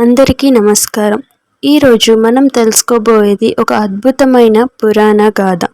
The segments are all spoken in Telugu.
అందరికీ నమస్కారం. ఈరోజు మనం తెలుసుకోబోయేది ఒక అద్భుతమైన పురాణ గాథ.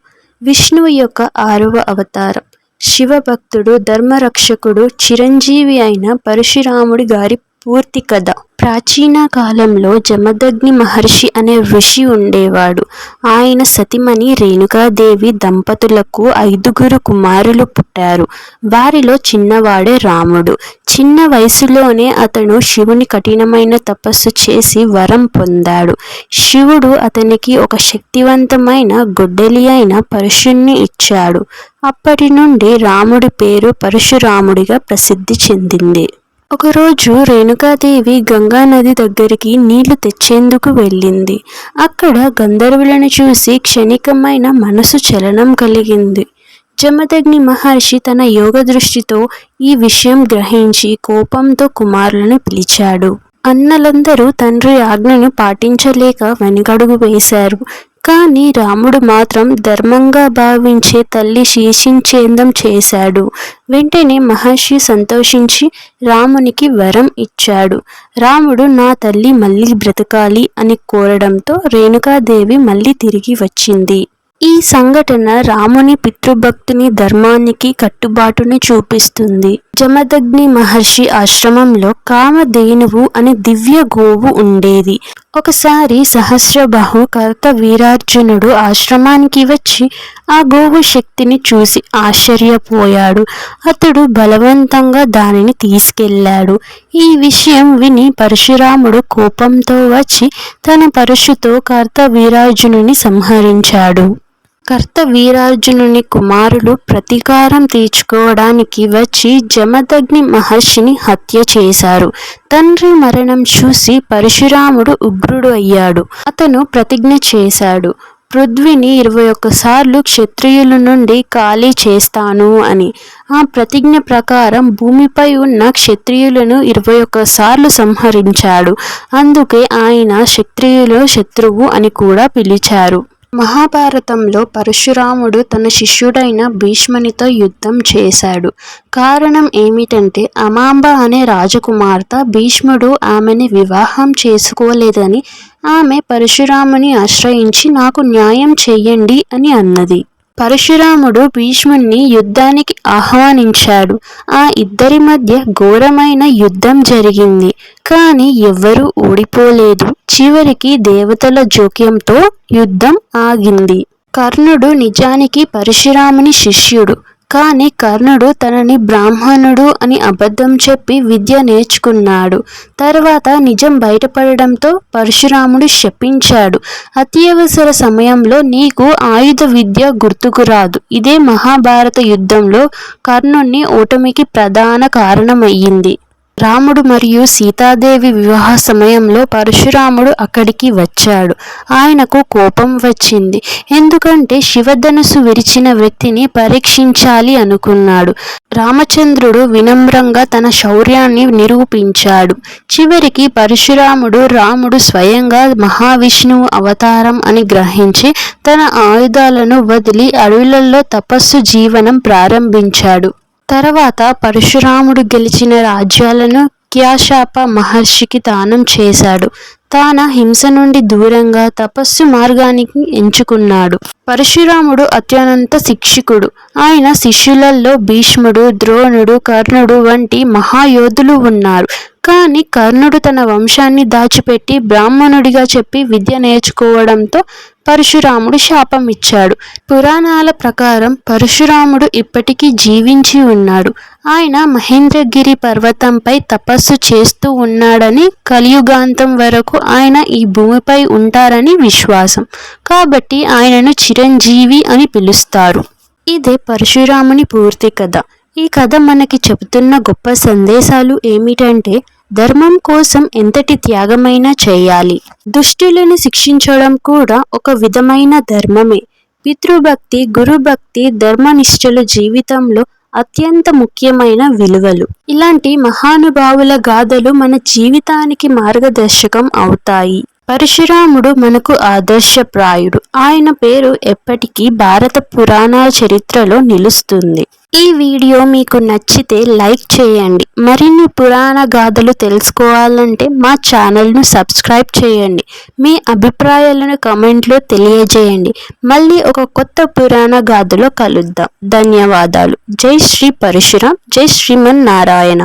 విష్ణువు యొక్క ఆరవ అవతారం. శివభక్తుడు ధర్మరక్షకుడు చిరంజీవి అయిన పరశురాముడి గారి పూర్తి కథ. ప్రాచీన కాలంలో జమదగ్ని మహర్షి అనే ఋషి ఉండేవాడు. ఆయన సతిమణి రేణుకాదేవి దంపతులకు ఐదుగురు కుమారులు పుట్టారు. వారిలో చిన్నవాడే రాముడు. చిన్న వయసులోనే అతను శివుని కఠినమైన తపస్సు చేసి వరం పొందాడు. శివుడు అతనికి ఒక శక్తివంతమైన గొడ్డలి అయిన పరశుణ్ణి ఇచ్చాడు. అప్పటి నుండి రాముడి పేరు పరశురాముడిగా ప్రసిద్ధి చెందింది. ఒకరోజు రేణుకాదేవి గంగా నది దగ్గరికి నీళ్ళు తెచ్చేందుకు వెళ్ళింది. అక్కడ గంధర్వులను చూసి క్షణికమైన మనసు చలనం కలిగింది. జమదగ్ని మహర్షి తన యోగ దృష్టితో ఈ విషయం గ్రహించి కోపంతో కుమారులను పిలిచాడు. అన్నలందరూ తండ్రి ఆజ్ఞను పాటించలేక వెనుకడుగు వేశారు. కానీ రాముడు మాత్రం ధర్మంగా భావించే తల్లి శీర్షించేందం చేశాడు. వెంటనే మహర్షి సంతోషించి రామునికి వరం ఇచ్చాడు. రాముడు నా తల్లి మళ్ళీ బ్రతకాలి అని కోరడంతో రేణుకాదేవి మళ్ళీ తిరిగి వచ్చింది. ఈ సంఘటన రాముని పితృభక్తిని ధర్మానికి కట్టుబాటుని చూపిస్తుంది. జమదగ్ని మహర్షి ఆశ్రమంలో కామధేనువు అనే దివ్య గోవు ఉండేది. ఒకసారి సహస్రబాహు కర్త వీరార్జునుడు ఆశ్రమానికి వచ్చి ఆ గోవు శక్తిని చూసి ఆశ్చర్యపోయాడు. అతడు బలవంతంగా దానిని తీసుకెళ్ళాడు ఈ విషయం విని పరశురాముడు కోపంతో వచ్చి తన పరశుతో కర్త వీరార్జునుని సంహరించాడు. కర్త వీరార్జునుని కుమారులు ప్రతీకారం తీర్చుకోవడానికి వచ్చి జమదగ్ని మహర్షిని హత్య చేశారు. తండ్రి మరణం చూసి పరశురాముడు ఉగ్రుడు అయ్యాడు. అతను ప్రతిజ్ఞ చేశాడు పృథ్వీని ఇరవై ఒక్కసార్లు క్షత్రియుల నుండి ఖాళీ చేస్తాను అని. ఆ ప్రతిజ్ఞ ప్రకారం భూమిపై ఉన్న క్షత్రియులను ఇరవై ఒక్కసార్లు సంహరించాడు. అందుకే ఆయన క్షత్రియుల శత్రువు అని కూడా పిలిచారు. మహాభారతంలో పరశురాముడు తన శిష్యుడైన భీష్మునితో యుద్ధం చేశాడు. కారణం ఏమిటంటే అమాంబ అనే రాజకుమార్తె భీష్ముడు ఆమెని వివాహం చేసుకోలేదని ఆమె పరశురాముని ఆశ్రయించి నాకు న్యాయం చెయ్యండి అని అన్నది. పరశురాముడు భీష్ముణ్ణి యుద్ధానికి ఆహ్వానించాడు. ఆ ఇద్దరి మధ్య ఘోరమైన యుద్ధం జరిగింది. కానీ ఎవ్వరూ ఓడిపోలేదు. చివరికి దేవతల జోక్యంతో యుద్ధం ఆగింది. కర్ణుడు నిజానికి పరశురాముని శిష్యుడు. కానీ కర్ణుడు తనని బ్రాహ్మణుడు అని అబద్ధం చెప్పి విద్య నేర్చుకున్నాడు. తర్వాత నిజం బయటపడడంతో పరశురాముడు శపించాడు. అత్యవసర సమయంలో నీకు ఆయుధ విద్య గుర్తుకు రాదు. ఇదే మహాభారత యుద్ధంలో కర్ణుణ్ణి ఓటమికి ప్రధాన కారణమయ్యింది. రాముడు మరియు సీతాదేవి వివాహ సమయంలో పరశురాముడు అక్కడికి వచ్చాడు. ఆయనకు కోపం వచ్చింది. ఎందుకంటే శివధనుసు విరిచిన వ్యక్తిని పరీక్షించాలి అనుకున్నాడు. రామచంద్రుడు వినమ్రంగా తన శౌర్యాన్ని నిరూపించాడు. చివరికి పరశురాముడు రాముడు స్వయంగా మహావిష్ణువు అవతారం అని గ్రహించి తన ఆయుధాలను వదిలి అడవులలో తపస్సు జీవనం ప్రారంభించాడు. తర్వాత పరశురాముడు గెలిచిన రాజ్యాలను క్యాశాప మహర్షికి దానం చేశాడు. తాన హింస నుండి దూరంగా తపస్సు మార్గానికి ఎంచుకున్నాడు. పరశురాముడు అత్యనంత శిక్షికుడు. ఆయన శిష్యులలో భీష్ముడు ద్రోణుడు కర్ణుడు వంటి మహాయోధులు ఉన్నారు. కానీ కర్ణుడు తన వంశాన్ని దాచిపెట్టి బ్రాహ్మణుడిగా చెప్పి విద్య నేర్చుకోవడంతో పరశురాముడు శాపం ఇచ్చాడు పురాణాల ప్రకారం పరశురాముడు ఇప్పటికీ జీవించి ఉన్నాడు. ఆయన మహేంద్రగిరి పర్వతంపై తపస్సు చేస్తూ ఉన్నాడని కలియుగాంతం వరకు ఆయన ఈ భూమిపై ఉంటారని విశ్వాసం. కాబట్టి ఆయనను చిరంజీవి అని పిలుస్తారు. ఇదే పరశురాముని పూర్తి కథ. ఈ కథ మనకి చెబుతున్న గొప్ప సందేశాలు ఏమిటంటే ధర్మం కోసం ఎంతటి త్యాగమైనా చేయాలి. దుష్టులను శిక్షించడం కూడా ఒక విధమైన ధర్మమే. పితృభక్తి గురుభక్తి ధర్మనిష్టలు జీవితంలో అత్యంత ముఖ్యమైన విలువలు. ఇలాంటి మహానుభావుల గాథలు మన జీవితానికి మార్గదర్శకం అవుతాయి. పరశురాముడు మనకు ఆదర్శప్రాయుడు. ఆయన పేరు ఎప్పటికీ భారత పురాణాల చరిత్రలో నిలుస్తుంది. ఈ వీడియో మీకు నచ్చితే లైక్ చేయండి. మరిన్ని పురాణ గాథలు తెలుసుకోవాలంటే మా ఛానల్ను సబ్స్క్రైబ్ చేయండి. మీ అభిప్రాయాలను కమెంట్లో తెలియజేయండి. మళ్ళీ ఒక కొత్త పురాణ గాథలో కలుద్దాం. ధన్యవాదాలు. జై శ్రీ పరశురాం జై శ్రీమన్ నారాయణ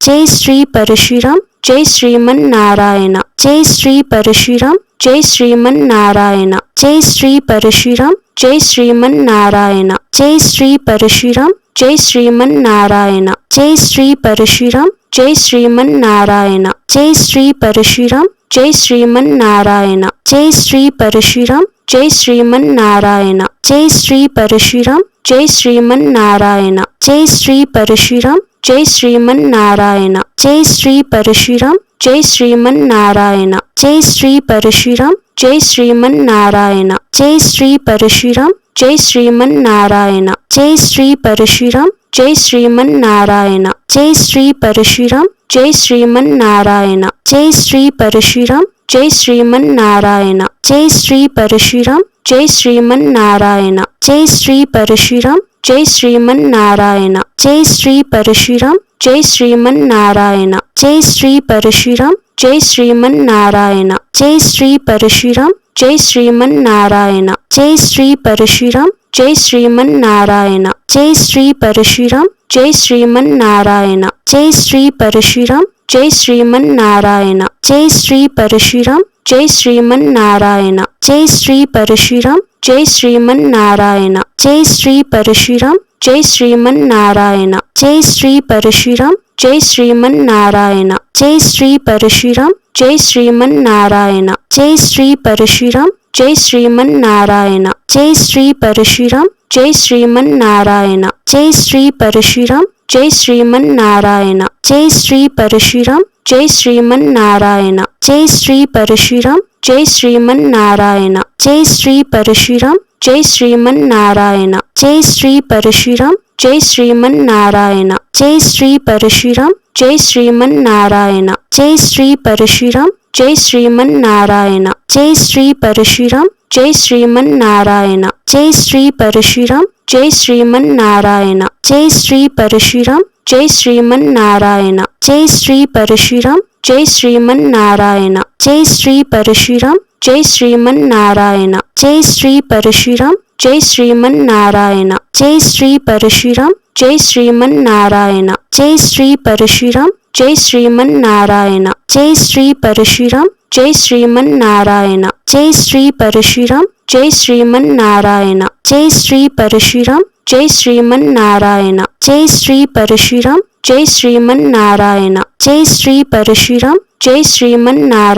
జై శ్రీ పరశురాం జై శ్రీమన్ నారాయణ జై శ్రీ పరశురాం జై శ్రీమన్ నారాయణ జై శ్రీ పరశురాం జై శ్రీమన్ నారాయణ జై శ్రీ పరశురాం జై శ్రీమన్ నారాయణ జై శ్రీ పరశురాం జై శ్రీమన్ నారాయణ జై శ్రీ పరశురాం జై శ్రీమన్ నారాయణ జై శ్రీ పరశురాం జై శ్రీమన్ నారాయణ జై శ్రీ పరశురాం జై శ్రీమన్ నారాయణ జై శ్రీ పరశురాం జై శ్రీమన్ నారాయణ జై శ్రీ పరశురాం జై శ్రీమన్ నారాయణ జై శ్రీ పరశురాం జై శ్రీమన్ నారాయణ జై శ్రీ పరశురాం జై శ్రీమన్ నారాయణ జై శ్రీ పరశురాం జై శ్రీమన్ నారాయణ జై శ్రీ పరశురాం జై శ్రీమన్ నారాయణ జై శ్రీ పరశురాం జై శ్రీమన్ నారాయణ జై శ్రీ పరశురాం జై శ్రీమన్ నారాయణ జై శ్రీ పరశురాం జై శ్రీమన్ నారాయణ జై శ్రీ పరశురాం జై శ్రీమన్ నారాయణ జై శ్రీ పరశురాం జై శ్రీమన్ నారాయణ జై శ్రీ పరశురాం జై శ్రీమన్ నారాయణ జై శ్రీ పరశురాం జై శ్రీమన్ నారాయణ జై శ్రీ పరశురాం జై శ్రీమన్ నారాయణ జై శ్రీ పరశురాం జై శ్రీమన్ నారాయణ జై శ్రీ పరశురాం జై శ్రీమన్ నారాయణ జై శ్రీ పరశురాం జై శ్రీమన్ నారాయణ జై శ్రీ పరశురాం జై శ్రీమన్ నారాయణ జై శ్రీ పరశురాం జై శ్రీమన్ నారాయణ జై శ్రీ పరశురాం జై శ్రీమన్ నారాయణ జై శ్రీ పరశురాం జై శ్రీమన్ నారాయణ జై శ్రీ పరశురాం జై శ్రీమన్ నారాయణ జై శ్రీ పరశురాం జై శ్రీమన్ నారాయణ జై శ్రీ పరశురాం జై శ్రీమన్ నారాయణ జై శ్రీ పరశురాం జై శ్రీమన్ నారాయణ జై శ్రీ పరశురాం జై శ్రీమన్ నారాయణ జై శ్రీ పరశురాం జై శ్రీమన్ నారాయణ జై శ్రీ పరశురాం జై శ్రీమన్ నారాయణ జై శ్రీ పరశురాం జై శ్రీమన్ నారాయణ జై శ్రీ పరశురాం జై శ్రీమన్ నారాయణ జై శ్రీ పరశురాం జై శ్రీమన్ నారాయణ జై శ్రీ పరశురాం జై శ్రీమన్ నారాయణ జై శ్రీ పరశురాం జై శ్రీమన్ నారాయణ జై శ్రీ పరశురాం జై శ్రీమన్ నారాయణ జై శ్రీ పరశురాం జై శ్రీమన్ నారాయణ జై శ్రీ పరశురాం జై శ్రీమన్ నారాయణ జై శ్రీ పరశురాం జై శ్రీమన్ నారాయణ జై శ్రీ పరశురాం జై శ్రీమన్ నారాయణ జై శ్రీ పరశురాం జై శ్రీమన్ నారాయణ జై శ్రీ పరశురాం జై శ్రీమన్ నారాయణ జై శ్రీ పరశురాం జై శ్రీమన్ నారాయణ జై శ్రీ పరశురామ్ జై శ్రీమన్ శ్రీమన్నారాయణ.